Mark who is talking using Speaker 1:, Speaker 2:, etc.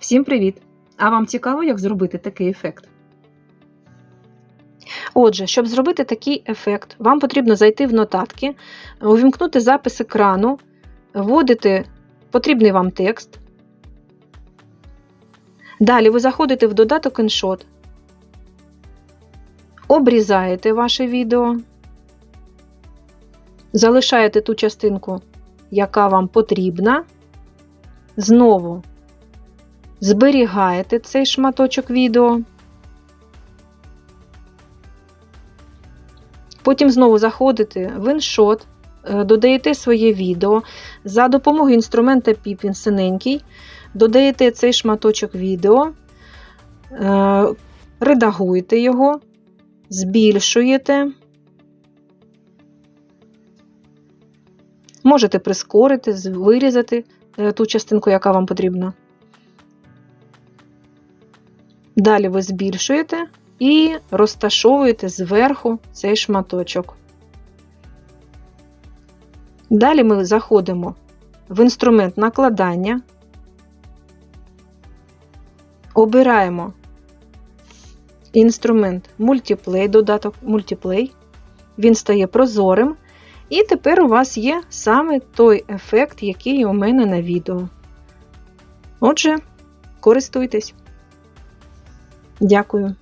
Speaker 1: Всім привіт! А вам цікаво, як зробити такий ефект?
Speaker 2: Отже, щоб зробити такий ефект, вам потрібно зайти в нотатки, увімкнути запис екрану, вводити потрібний вам текст. Далі ви заходите в додаток InShot, обрізаєте ваше відео, залишаєте ту частинку, яка вам потрібна. Знову зберігаєте цей шматочок відео. Потім знову заходите в InShot, е, додаєте своє відео. За допомогою інструмента PIP, він синенький, додаєте цей шматочок відео, е, редагуєте його, збільшуєте. Можете прискорити, вирізати е, ту частинку, яка вам потрібна. Далі ви збільшуєте і розташовуєте зверху цей шматочок. Далі ми заходимо в інструмент накладання, обираємо інструмент Multiplay, додаток Multiplay. Він стає прозорим. І тепер у вас є саме той ефект, який у мене на відео. Отже, користуйтесь. Дякую.